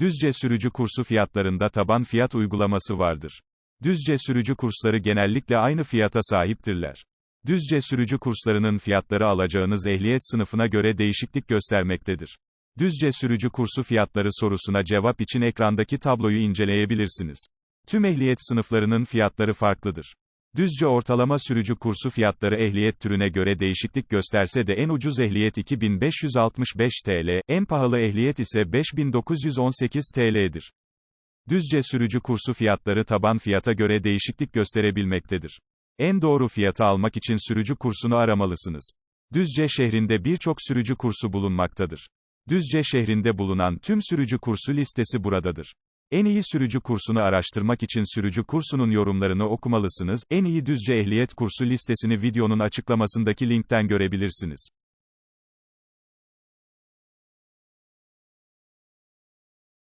Düzce sürücü kursu fiyatlarında taban fiyat uygulaması vardır. Düzce sürücü kursları genellikle aynı fiyata sahiptirler. Düzce sürücü kurslarının fiyatları alacağınız ehliyet sınıfına göre değişiklik göstermektedir. Düzce sürücü kursu fiyatları sorusuna cevap için ekrandaki tabloyu inceleyebilirsiniz. Tüm ehliyet sınıflarının fiyatları farklıdır. Düzce ortalama sürücü kursu fiyatları ehliyet türüne göre değişiklik gösterse de en ucuz ehliyet 2565 TL, en pahalı ehliyet ise 5918 TL'dir. Düzce sürücü kursu fiyatları taban fiyata göre değişiklik gösterebilmektedir. En doğru fiyatı almak için sürücü kursunu aramalısınız. Düzce şehrinde birçok sürücü kursu bulunmaktadır. Düzce şehrinde bulunan tüm sürücü kursu listesi buradadır. En iyi sürücü kursunu araştırmak için sürücü kursunun yorumlarını okumalısınız. En iyi Düzce ehliyet kursu listesini videonun açıklamasındaki linkten görebilirsiniz.